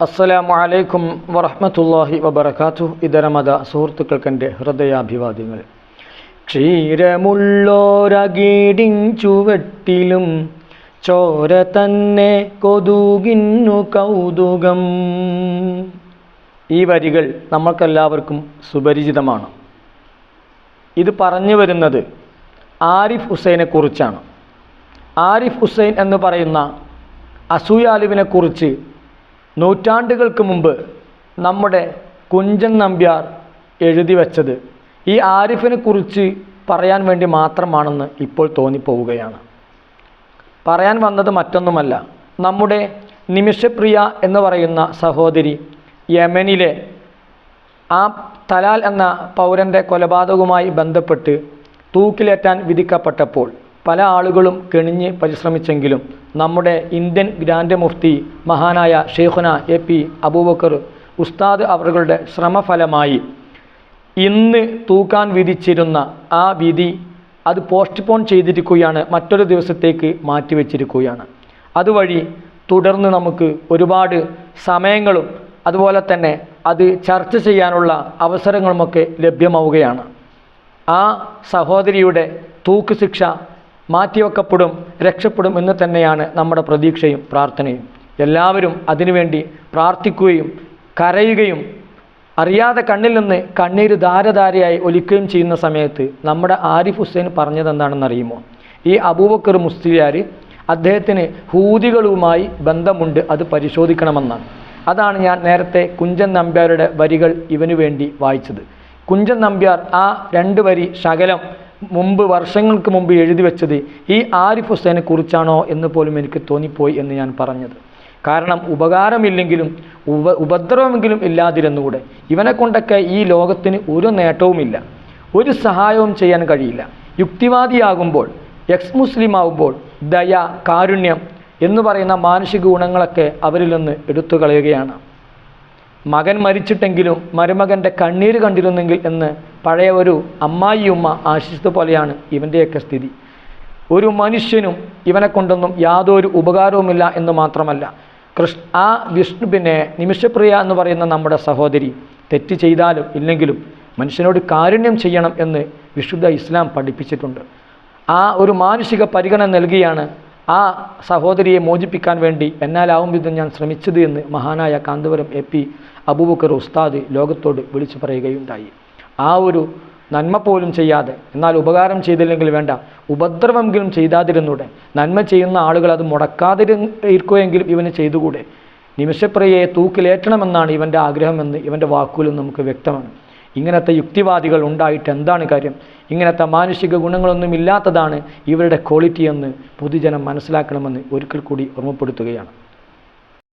അസ്സലാമു അലൈക്കും വറഹമത്തല്ലാഹി വബറകാതുഹു. ഇതരമത സുഹൃത്തുക്കൾക്കെന്റെ ഹൃദയാഭിവാദ്യങ്ങൾ. ക്ഷീരമുള്ളോരകീടിൻ ചുവട്ടിലും ചോര തന്നെ കൊതുകിന്നു കൗതുകം. ഈ വരികൾ നമ്മൾക്കെല്ലാവർക്കും സുപരിചിതമാണ്. ഇത് പറഞ്ഞു വരുന്നത് ആരിഫ് ഹുസൈനെ കുറിച്ചാണ്. ആരിഫ് ഹുസൈൻ എന്ന് പറയുന്ന അസൂയാലുവിനെക്കുറിച്ച് നൂറ്റാണ്ടുകൾക്ക് മുമ്പ് നമ്മുടെ കുഞ്ചൻ നമ്പ്യാർ എഴുതി വച്ചത് ഈ ആരിഫിനെ കുറിച്ച് പറയാൻ വേണ്ടി മാത്രമാണെന്ന് ഇപ്പോൾ തോന്നിപ്പോവുകയാണ്. പറയാൻ വന്നത് മറ്റൊന്നുമല്ല. നമ്മുടെ നിമിഷപ്രിയ എന്ന് പറയുന്ന സഹോദരി യമനിലെ ആ തലാൽ എന്ന പൗരന്റെ കൊലപാതകവുമായി ബന്ധപ്പെട്ട് തൂക്കിലേറ്റാൻ വിധിക്കപ്പെട്ടപ്പോൾ പല ആളുകളും കെണിഞ്ഞ് പരിശ്രമിച്ചെങ്കിലും നമ്മുടെ ഇന്ത്യൻ ഗ്രാൻഡ് മുഫ്തി മഹാനായ ഷെയ്ഖുന എ പി അബൂബക്കർ ഉസ്താദ് അവറുകളുടെ ശ്രമഫലമായി ഇന്ന് തൂക്കാൻ വിധിച്ചിരുന്ന ആ വിധി അത് പോസ്റ്റ്പോൺ ചെയ്തിരിക്കുകയാണ് മറ്റൊരു ദിവസത്തേക്ക് മാറ്റിവെച്ചിരിക്കുകയാണ്. അതുവഴി തുടർന്ന് നമുക്ക് ഒരുപാട് സമയങ്ങളും അതുപോലെ തന്നെ അത് ചർച്ച ചെയ്യാനുള്ള അവസരങ്ങളുമൊക്കെ ലഭ്യമാവുകയാണ്. ആ സഹോദരിയുടെ തൂക്ക് ശിക്ഷ മാറ്റിവെക്കപ്പെടും രക്ഷപ്പെടും എന്ന് തന്നെയാണ് നമ്മുടെ പ്രതീക്ഷയും പ്രാർത്ഥനയും. എല്ലാവരും അതിനുവേണ്ടി പ്രാർത്ഥിക്കുകയും കരയുകയും അറിയാതെ കണ്ണിൽ നിന്ന് കണ്ണീര് ധാരധാരയായി ഒലിക്കുകയും ചെയ്യുന്ന സമയത്ത് നമ്മുടെ ആരിഫ് ഹുസൈൻ പറഞ്ഞത് ഈ അബൂബക്കർ മുസ്ലിയാർ അദ്ദേഹത്തിന് ഹൂതികളുമായി ബന്ധമുണ്ട് അത് പരിശോധിക്കണമെന്നാണ്. അതാണ് ഞാൻ നേരത്തെ കുഞ്ചൻ നമ്പ്യാരുടെ വരികൾ ഇവന് വേണ്ടി വായിച്ചത്. കുഞ്ചൻ നമ്പ്യാർ ആ രണ്ട് വരി ശകലം മുമ്പ് വർഷങ്ങൾക്ക് മുമ്പ് എഴുതി വെച്ചത് ഈ ആരിഫ് ഹുസൈനെ കുറിച്ചാണോ എന്ന് പോലും എനിക്ക് തോന്നിപ്പോയി എന്ന് ഞാൻ പറഞ്ഞത്. കാരണം ഉപകാരമില്ലെങ്കിലും ഉപ ഉപദ്രവമെങ്കിലും ഇല്ലാതിരുന്നുകൂടെ. ഇവനെ കൊണ്ടൊക്കെ ഈ ലോകത്തിന് ഒരു നേട്ടവുമില്ല. ഒരു സഹായവും ചെയ്യാൻ കഴിയില്ല. യുക്തിവാദിയാകുമ്പോൾ എക്സ് മുസ്ലിം ആകുമ്പോൾ ദയ കാരുണ്യം എന്ന് പറയുന്ന മാനുഷിക ഗുണങ്ങളൊക്കെ അവരിൽ നിന്ന് എടുത്തു കളയുകയാണ്. മകൻ മരിച്ചിട്ടെങ്കിലും മരുമകന്റെ കണ്ണീര് കണ്ടിരുന്നെങ്കിൽ എന്ന് പഴയ ഒരു അമ്മായിയുമ്മ ആശിച്ചത് പോലെയാണ് ഇവന്റെയൊക്കെ സ്ഥിതി. ഒരു മനുഷ്യനും ഇവനെ കൊണ്ടൊന്നും യാതൊരു ഉപകാരവുമില്ല എന്ന് മാത്രമല്ല കൃഷ് ആ വിഷ്ണു പിന്നെ നിമിഷപ്രിയ എന്ന് പറയുന്ന നമ്മുടെ സഹോദരി തെറ്റ് ചെയ്താലും ഇല്ലെങ്കിലും മനുഷ്യനോട് കാരുണ്യം ചെയ്യണം എന്ന് വിശുദ്ധ ഇസ്ലാം പഠിപ്പിച്ചിട്ടുണ്ട്. ആ ഒരു മാനുഷിക പരിഗണന നൽകിയാണ് ആ സഹോദരിയെ മോചിപ്പിക്കാൻ വേണ്ടി എന്നാലാവും വിധം ഞാൻ ശ്രമിച്ചത് എന്ന് മഹാനായ കാന്തപുരം എ പി അബൂബക്കർ ഉസ്താദ് ലോകത്തോട് വിളിച്ചു പറയുകയുണ്ടായി. ആ ഒരു നന്മ പോലും ചെയ്യാതെ എന്നാൽ ഉപകാരം ചെയ്തില്ലെങ്കിൽ വേണ്ട ഉപദ്രവമെങ്കിലും ചെയ്താതിരുന്നൂടെ. നന്മ ചെയ്യുന്ന ആളുകൾ അത് മുടക്കാതിരിക്കുകയെങ്കിലും ഇവന് ചെയ്തുകൂടെ? നിമിഷപ്രിയയെ തൂക്കിലേറ്റണമെന്നാണ് ഇവന്റെ ആഗ്രഹമെന്ന് ഇവന്റെ വാക്കുകളിൽ നമുക്ക് വ്യക്തമാണ്. ഇങ്ങനത്തെ യുക്തിവാദികൾ ഉണ്ടായിട്ട് എന്താണ് കാര്യം? ഇങ്ങനത്തെ മാനുഷിക ഗുണങ്ങളൊന്നും ഇല്ലാത്തതാണ് ഇവരുടെ ക്വാളിറ്റി എന്ന് പൊതുജനം മനസ്സിലാക്കണമെന്ന് ഒരിക്കൽ കൂടി ഓർമ്മപ്പെടുത്തുകയാണ്.